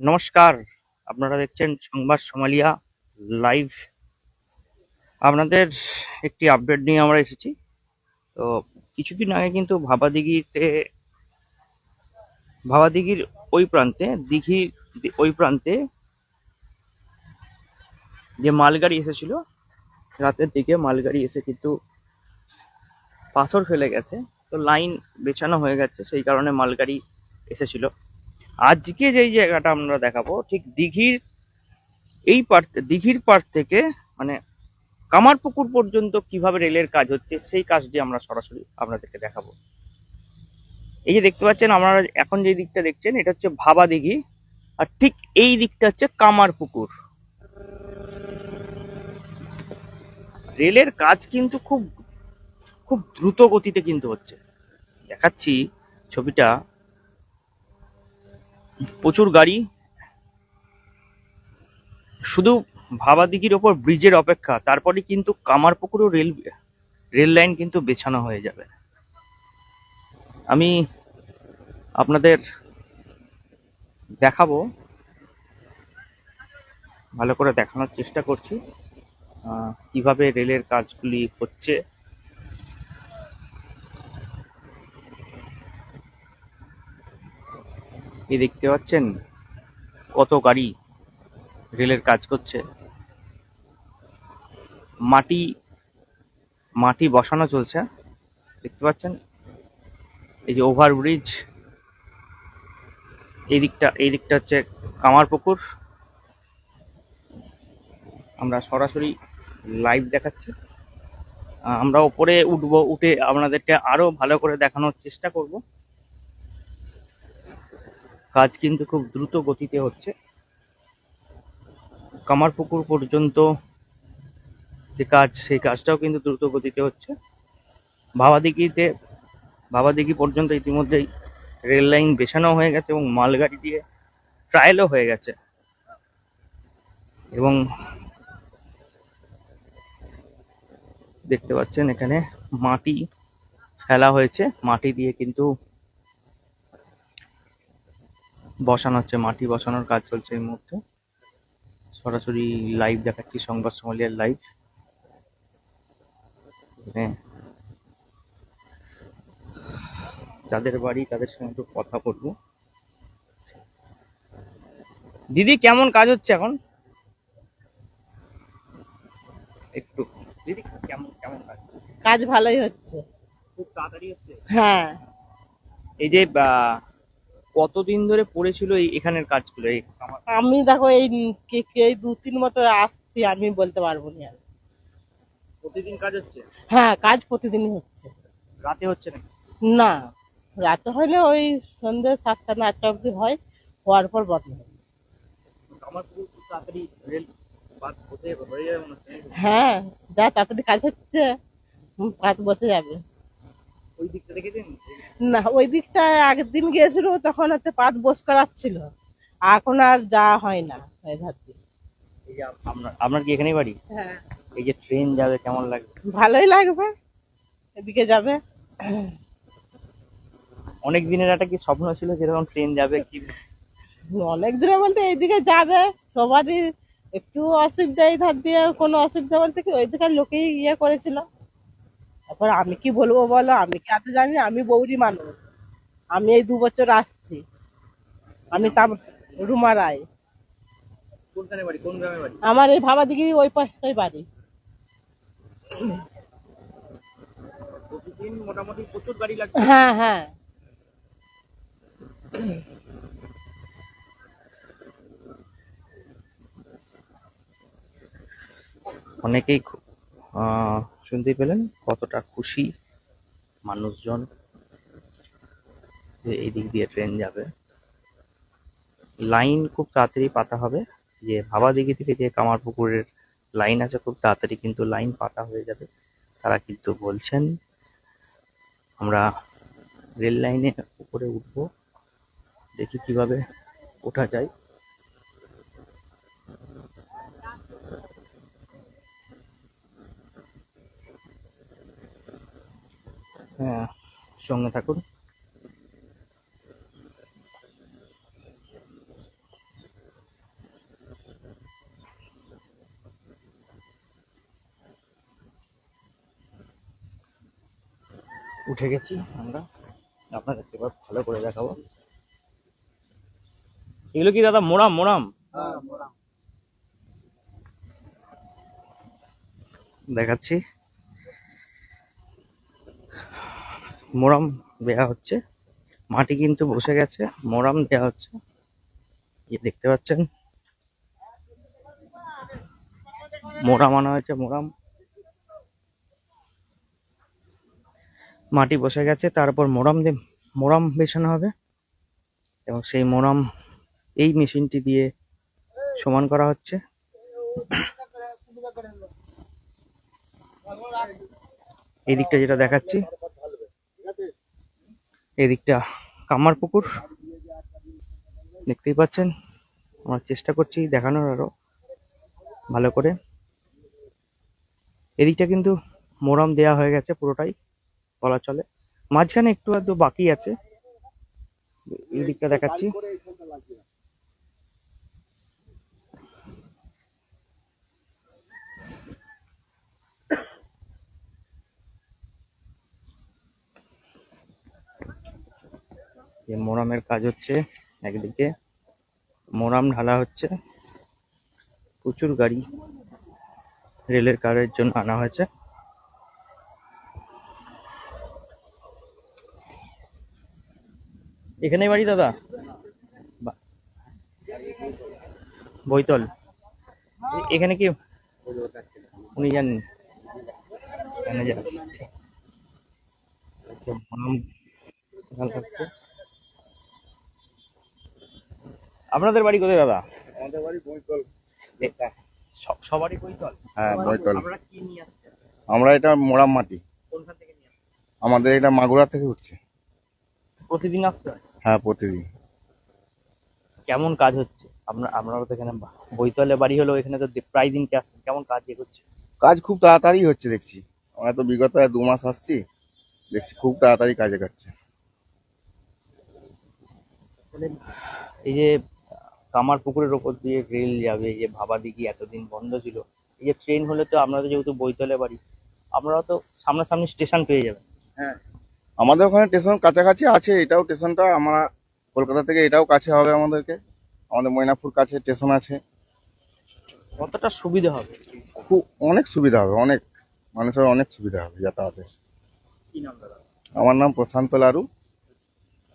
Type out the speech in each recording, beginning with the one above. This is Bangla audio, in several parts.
নমস্কার, আপনারা দেখছেন সংবাদ সোমালিয়া লাইভ আপনাদের একটি আপডেট নিয়ে আমরা এসেছি। তো কিছুদিন আগে কিন্তু ভাবাদিঘিতে, ভাবাদিঘির ওই প্রান্তে, দিঘি ওই প্রান্তে যে মালগাড়ি এসেছিল, রাতের দিকে মালগাড়ি এসে কিন্তু পাথর ফেলে গেছে। তো লাইন বেছানো হয়ে গেছে, সেই কারণে মালগাড়ি এসেছিল। আজকে যেই জায়গাটা আমরা দেখাবো, ঠিক দিঘির এই পার দিঘির পার থেকে মানে কামারপুকুর পর্যন্ত কীভাবে রেলের কাজ হচ্ছে, সেই কাজটি আমরা সরাসরি আপনাদেরকে দেখাবো। এই যে দেখতে পাচ্ছেন, আপনারা এখন যে দিকটা দেখছেন, এটা হচ্ছে ভাবা দিঘি, আর ঠিক এই দিকটা হচ্ছে কামারপুকুর। রেলের কাজ কিন্তু খুব খুব দ্রুত গতিতে কিন্তু হচ্ছে। দেখাচ্ছি ছবিটা। প্রচুর গাড়ি। শুধু ভাবাদিঘির ওপর ব্রিজের অপেক্ষা, তারপরে কিন্তু কামারপুকুরও রেল রেল লাইন কিন্তু বেছানো হয়ে যাবে। আমি আপনাদের দেখাবো। ভালো করে দেখানোর চেষ্টা করছি কীভাবে রেলের কাজগুলি হচ্ছে। এই দেখতে পাচ্ছেন কত গাড়ি রেলের কাজ করছে। মাটি মাটি বসানো চলছে। দেখতে পাচ্ছেন? এই যে ওভারব্রিজ এই দিকটা এই দিকটা হচ্ছে কামারপুকুর। আমরা সরাসরি লাইভ দেখাচ্ছি। আমরা ওপরে উঠবো, উঠে আপনাদেরকে আরও ভালো করে দেখানোর চেষ্টা করব। কাজ কিন্তু খুব দ্রুত গতিতে হচ্ছে। কামারপুকুর পর্যন্ত যে কাজ, সেই কাজটাও কিন্তু দ্রুত গতিতে হচ্ছে। ভাবাদিঘিতে, ভাবাদিঘি পর্যন্ত ইতিমধ্যেই রেল লাইন বেছানো হয়ে গেছে এবং মালগাড়ি দিয়ে ট্রায়ালও হয়ে গেছে। এবং দেখতে পাচ্ছেন এখানে মাটি ফেলা হয়েছে। মাটি দিয়ে কিন্তু বসানো হচ্ছে মাটি বসানোর কাজ চলছে এই মুহূর্তে। সরাসরি লাইভ দেখাচ্ছি সংবাদ সোমালিয়ার লাইভ যাদের বাড়ি তাদের সঙ্গে একটু কথা বলব। দিদি কেমন কাজ হচ্ছে এখন? একটু দিদি কেমন কেমন কাজ? কাজ ভালোই হচ্ছে। খুব তাড়াতাড়ি হচ্ছে? হ্যাঁ। এই যে কতদিন ধরে পড়েছিল এই এখানের কাজগুলো? এই আমার আমি দেখো এই কে কে এই দু তিন বছর আসছি আমি বলতে পারব না প্রতিদিন কাজ হচ্ছে? হ্যাঁ কাজ প্রতিদিনই হচ্ছে। রাতে হচ্ছে নাকি? না রাতে হলে ওই সন্ধ্যে সাতটা না আটটা অবধি হয় হওয়ার পর বন্ধ হয়। আমার খুব তাড়াতাড়ি রেল বাদ হতে হয়ে যাবে মনে হচ্ছে। হ্যাঁ যা তাড়াতাড়ি কাজ হচ্ছে পাঁচ বসে যাবে। ওই দিকটা দেখেছেন না ওই দিকটা আগের দিন গিয়েছিল তখন হচ্ছে পাত বস করাচ্ছিল। এখন আর যাওয়া হয় না ওই ধার দিয়ে। এই যে আপনার আপনার কি এখানেই বাড়ি? হ্যাঁ। এই যে ট্রেন যাবে কেমন লাগবে? ভালোই লাগবে। এদিকে যাবে। অনেক দিনের একটা কি স্বপ্ন ছিল যেরকম ট্রেন যাবে কি অনেক দূরে বলতে এইদিকে যাবে। সবারই একটু অসুবিধা এই ধার দিয়ে কোনো অসুবিধা বলতে কি ওই দিকের লোকেই ইয়ে করেছিল। তারপর আমি কি বলব বলো? আমি কি এত জানি আমি বৌরি মানুষ। আমি এই দু বছর আসছি। আমি তাম রুমা রায়। কোনখানে বাড়ি? কোন গ্রামে বাড়ি? আমার এই ভাবা দিকে ওই পাশটাই বাড়ি। প্রতিদিন মোটামুটি প্রচুর গাড়ি লাগবে হ্যাঁ হ্যাঁ। অনেকেই খু- আহ, শুনতে পেলেন কতটা খুশি মানুষজন যে এই দিক দিয়ে ট্রেন যাবে। লাইন খুব তাড়াতাড়ি পাতা হবে। যে ভাবাদিঘি থেকে যে কামারপুকুরের লাইন আছে খুব তাড়াতাড়ি কিন্তু লাইন পাতা হয়ে যাবে। তারা কিন্তু বলছেন আমরা রেল লাইনে উপরে উঠবো দেখি কীভাবে ওঠা যায়। হ্যাঁ, সঙ্গে থাকুন। উঠে গেছি আমরা। আপনাদের এবার ভালো করে দেখাবো। এগুলো কি দাদা মোরাম মোরাম। হ্যাঁ, দেখাচ্ছি। মোরাম দেয়া হচ্ছে। মাটি কিন্তু বসে গেছে, মোরাম দেয়া হচ্ছে। দেখতে পাচ্ছেন? মোরাম আনা হয়েছে, মোরাম। মাটি বসে গেছে, তারপর মোরাম দিয়ে মোরাম বেছানো হবে। এবং সেই মোরাম, এই মেশিনটি দিয়ে সমান করা হচ্ছে। এই দিকটা যেটা দেখাচ্ছি এই কামারপুকুর কামার পুকুর। দেখতেই পাচ্ছেন, আমার চেষ্টা করছি দেখানোর আরও ভালো করে। এদিকটা কিন্তু মোরাম দেয়া হয়ে গেছে পুরোটাই বলা চলে মাঝখানে একটু আধটু বাকি আছে। এদিকটা দিকটা দেখাচ্ছি। যে মোরামের কাজ হচ্ছে একদিকে, মোরাম ঢালা হচ্ছে, প্রচুর গাড়ি রেলের কাজের জন্য আনা হয়েছে। এখানেই বাড়ি দাদা? বৈতল। এখানে কি উনি জানেন ম্যানেজার আচ্ছা, মোরাম ঢালা হচ্ছে। আপনাদের বাড়ি কোথায় দাদা? আমাদের বাড়ি বইতল সব- সবারই বৈতল? হ্যাঁ বইতল আপনারা কি নিয়ে আসছেন আমরা এটা মোরাম মাটি কোনখান থেকে নিয়ে আসছেন? আমাদের এটা মাগুরা থেকে উঠছে। প্রতিদিন আসতে হয়? হ্যাঁ প্রতিদিন। কেমন কাজ হচ্ছে? আপনার আপনারা তো এখানে বৈতলে বাড়ি হলো এখানে তো প্রায় দিনকে আসছেন। কেমন কাজ এগোচ্ছে কাজ খুব তাড়াতাড়ি হচ্ছে দেখছি। আমরা তো বিগত দু মাস আসছি। দেখছি খুব তাড়াতাড়ি কাজে কাটছে। এই যে কামার পুকুরের ওপর দিয়ে রেল যাবে এই যে ভাবা দিঘি এতদিন বন্ধ ছিল। এই যে ট্রেন হলে তো আপনাদের যেহেতু বৈতলে বাড়ি আমরা তো সামনাসামনি স্টেশন পেয়ে যাবেন। হ্যাঁ। আমাদের ওখানে স্টেশন কাছাকাছি আছে এটাও স্টেশনটা আমরা কলকাতা থেকে এটাও কাছে হবে আমাদেরকে। আমাদের ময়নাপুর কাছে স্টেশন আছে। কতটা সুবিধা হবে? খুব অনেক সুবিধা হবে অনেক মানুষের অনেক সুবিধা হবে যাতায়াতে। কি নাম দাদা? আমার নাম প্রশান্ত লারু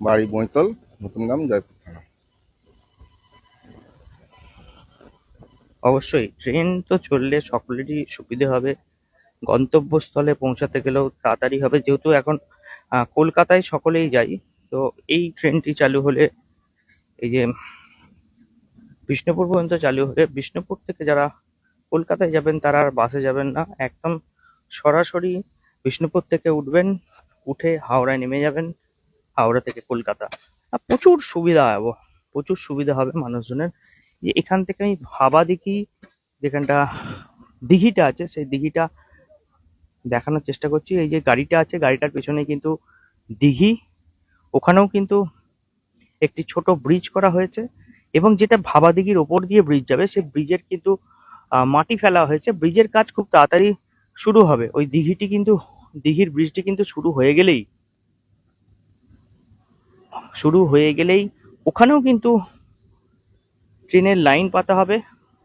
বাড়ি বইতল নতুনগ্রাম জয়পুর থানা। অবশ্যই, ট্রেন তো চললে সকলেরই সুবিধে হবে। গন্তব্যস্থলে পৌঁছাতে গেলেও তাড়াতাড়ি হবে, যেহেতু এখন কলকাতায় সকলেই যাই তো এই ট্রেনটি চালু হলে, এই যে বিষ্ণুপুর পর্যন্ত চালু হলে, বিষ্ণুপুর থেকে যারা কলকাতায় যাবেন, তারা আর বাসে যাবেন না। একদম সরাসরি বিষ্ণুপুর থেকে উঠবেন, উঠে হাওড়ায় নেমে যাবেন, হাওড়া থেকে কলকাতা। প্রচুর সুবিধা প্রচুর সুবিধা হবে মানুষজনের। যে এখান থেকে আমি ভাবা দেখি যেখানটা দিঘিটা আছে, সেই দিঘিটা দেখানোর চেষ্টা করছি। এই যে গাড়িটা আছে, গাড়িটার পেছনে কিন্তু দিঘি। ওখানেও কিন্তু একটি ছোট ব্রিজ করা হয়েছে এবং যেটা ভাবা দিঘির ওপর দিয়ে ব্রিজ যাবে, সেই ব্রিজের কিন্তু মাটি ফেলা হয়েছে। ব্রিজের কাজ খুব তাড়াতাড়ি শুরু হবে। ওই দিঘিটি কিন্তু, দিঘির ব্রিজটি কিন্তু শুরু হয়ে গেলেই, শুরু হয়ে গেলেই ওখানেও কিন্তু ট্রেনের লাইন পাতা হবে।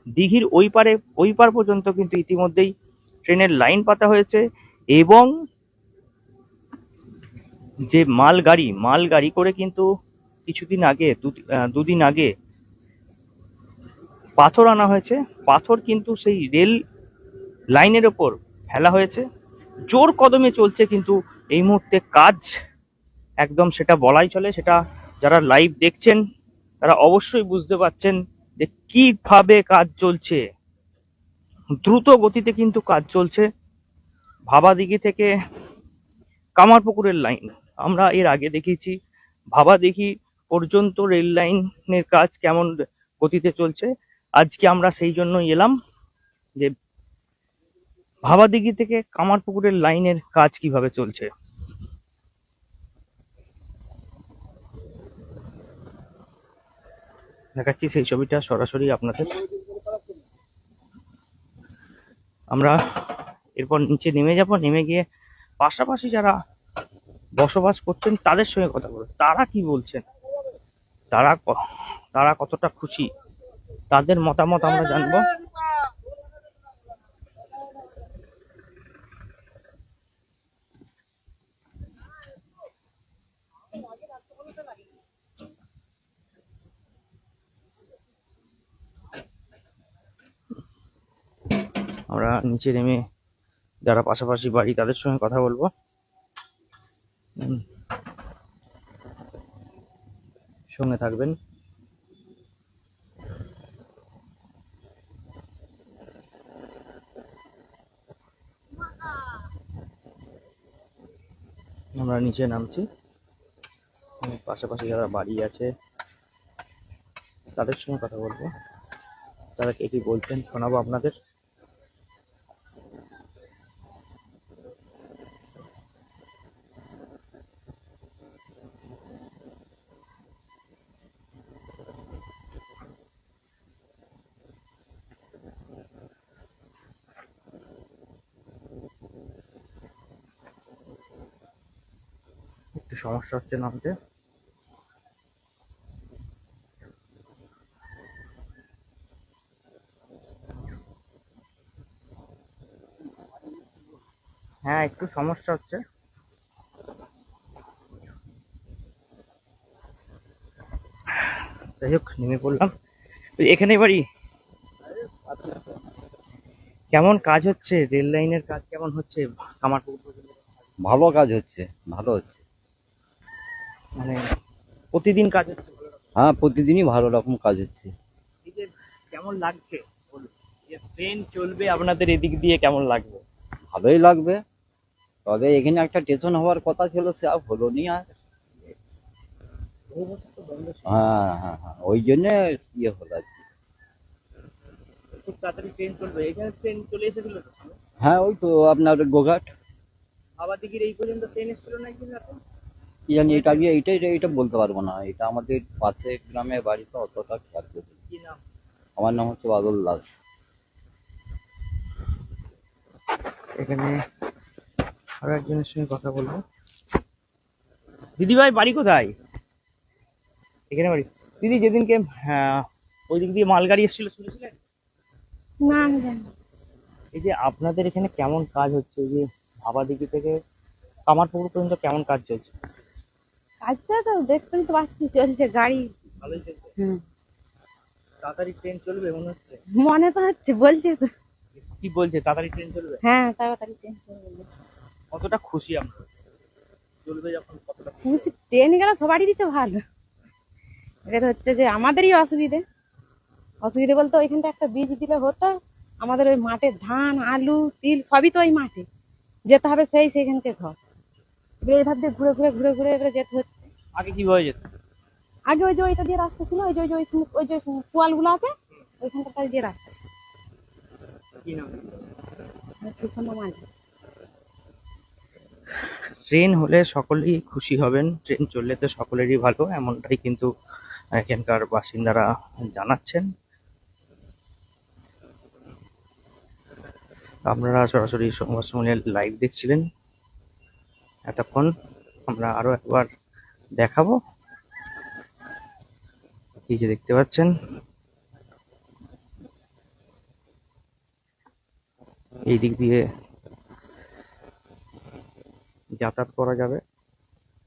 দিঘির ওই পারে, ওই পার পর্যন্ত কিন্তু ইতিমধ্যেই ট্রেনের লাইন পাতা হয়েছে এবং যে মালগাড়ি মালগাড়ি করে কিন্তু কিছুদিন আগে দুদিন আগে পাথর আনা হয়েছে। পাথর কিন্তু সেই রেল লাইনের ওপর ফেলা হয়েছে। জোর কদমে চলছে কিন্তু এই মুহূর্তে কাজ। একদম সেটা বলাই চলে। সেটা যারা লাইভ দেখছেন তারা অবশ্যই বুঝতে পারছেন যে কীভাবে কাজ চলছে। দ্রুত গতিতে কিন্তু কাজ চলছে। ভাবাদিঘি থেকে কামারপুকুরের লাইন। আমরা এর আগে দেখেছি, ভাবাদিঘি পর্যন্ত রেল লাইনের কাজ কেমন গতিতে চলছে। আজকে আমরা সেই জন্যই এলাম যে ভাবাদিঘি থেকে কামারপুকুরের লাইনের কাজ কীভাবে চলছে। দেখাচ্ছি সেই ছবিটা সরাসরি আপনাদের। আমরা এরপর নিচে নেমে যাব, নেমে গিয়ে পাশাপাশি যারা বসবাস করছেন তাদের সঙ্গে কথা বলব। তারা কি বলছেন? তারা তারা কতটা খুশি? তাদের মতামত আমরা জানব। আমরা নিচে নেমে যারা পাশাপাশি বাড়ি, তাদের সঙ্গে কথা বলব। সঙ্গে থাকবেন। আমরা নিচে নামছি। পাশাপাশি যারা বাড়ি আছে, তাদের সঙ্গে কথা বলব। তারা কে কি বলছেন শোনাবো আপনাদের। একটু সমস্যা হচ্ছে নামতে। হ্যাঁ একটু সমস্যা হচ্ছে। যাই হোক, নেমে পড়লাম। এখানে বাড়ি? কেমন কাজ হচ্ছে? রেল লাইনের কাজ কেমন হচ্ছে? কামারপুকুর ভালো কাজ হচ্ছে, ভালো হচ্ছে। মানে প্রতিদিন কাজ হচ্ছে হ্যাঁ প্রতিদিনই ভালো রকম কাজ হচ্ছে। এই যে কেমন লাগছে ট্রেন চলবে আপনাদের এদিক দিয়ে কেমন লাগবে? ভালোই লাগবে। তবে এখানে একটা স্টেশন হওয়ার কথা ছিল সে আর হলো নি আর। হ্যাঁ হ্যাঁ হ্যাঁ ওই জন্য ইয়ে হলো আর কি। খুব তাড়াতাড়ি ট্রেন চলবে। এখানে ট্রেন চলে এসেছিল হ্যাঁ ওই তো আপনার গোঘাট। আবাদিগির এই পর্যন্ত ট্রেন এসেছিল না কি রাতে কি জানি এটা আমি এইটাই এটা বলতে পারব না। এটা আমাদের পাশে গ্রামে বাড়ি তো অতটা খেয়াল করি না। আমার নাম হচ্ছে বাদল দাস। এখানে আরও একজনের সঙ্গে কথা বলব। দিদি ভাই বাড়ি কোথায়? এখানে বাড়ি। দিদি যেদিনকে হ্যাঁ ওই দিক দিয়ে মালগাড়ি এসেছিল শুনেছিলেন? না আমি জানি এই যে আপনাদের এখানে কেমন কাজ হচ্ছে? এই যে ভাবাদিঘি থেকে কামারপুকুর পর্যন্ত কেমন কাজ চলছে? কাজটা তো দেখতেই তো পাচ্ছি চলছে গাড়ি। ভালোই চলছে। হুম। তাড়াতাড়ি ট্রেন চলবে মনে হচ্ছে? মনে তো হচ্ছে বলছে তো। কি বলছে তাড়াতাড়ি ট্রেন চলবে? হ্যাঁ তাড়াতাড়ি ট্রেন চলে গেলো। কতটা খুশি আমরা। চলবে যখন কতটা খুশি। ট্রেন গেলে সবারই তো ভালো। এবার হচ্ছে যে আমাদেরই অসুবিধে। অসুবিধে বলতে ওইখানটা একটা বীজ দিলে হতো আমাদের ওই মাঠে ধান আলু তিল সবই তো ওই মাঠে। যেতে হবে সেই সেইখানকে ঘর। এবার এইভাবে দিয়ে ঘুরে ঘুরে ঘুরে ঘুরে এবারে যেতে হচ্ছে। আগে কীভাবে যেত? আগে ওই যে ওইটা দিয়ে রাস্তা ছিল ওই যে ওই যে ওই সমু- ওই যে পোয়ালগুলো আছে ওইখানটা দিয়ে রাস্তা ছিল। কি নাম? সুষমা মাঝি ট্রেন হলে সকলেই খুশি হবেন ট্রেন চললে তো সকলেরই ভালো এমনটাই কিন্তু এখানকার বাসিন্দারা জানাচ্ছেন। আপনারা সরাসরি সংবাদ সম্মেলনের লাইভ দেখছিলেন। এতক্ষণ আমরা আরও একবার দেখাবো। এই যে দেখতে পাচ্ছেন। এই দিক দিয়ে যাতায়াত করা যাবে।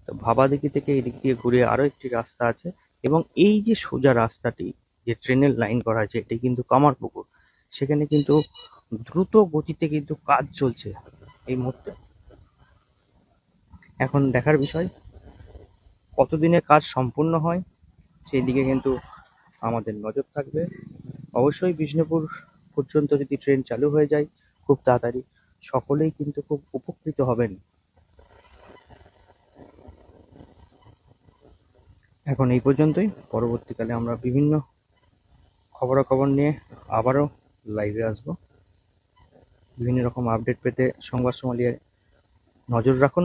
তো ভাবাদিঘি থেকে এই দিক দিয়ে ঘুরে আরও একটি রাস্তা আছে এবং এই যে সোজা রাস্তাটি, যে ট্রেনের লাইন করা আছে, এটি কিন্তু কামারপুকুর। সেখানে কিন্তু দ্রুত গতিতে কিন্তু কাজ চলছে এই মুহূর্তে। এখন দেখার বিষয় কতদিনে কাজ সম্পূর্ণ হয়, সেই দিকে কিন্তু আমাদের নজর থাকবে। অবশ্যই বিষ্ণুপুর পর্যন্ত যদি ট্রেন চালু হয়ে যায়, খুব তাড়াতাড়ি সকলেই কিন্তু খুব উপকৃত হবেন। এখন এই পর্যন্তই। পরবর্তীকালে আমরা বিভিন্ন খবরাখবর নিয়ে আবারও লাইভে আসব। বিভিন্ন রকম আপডেট পেতে সংবাদ সোমালিয়ায় নজর রাখুন।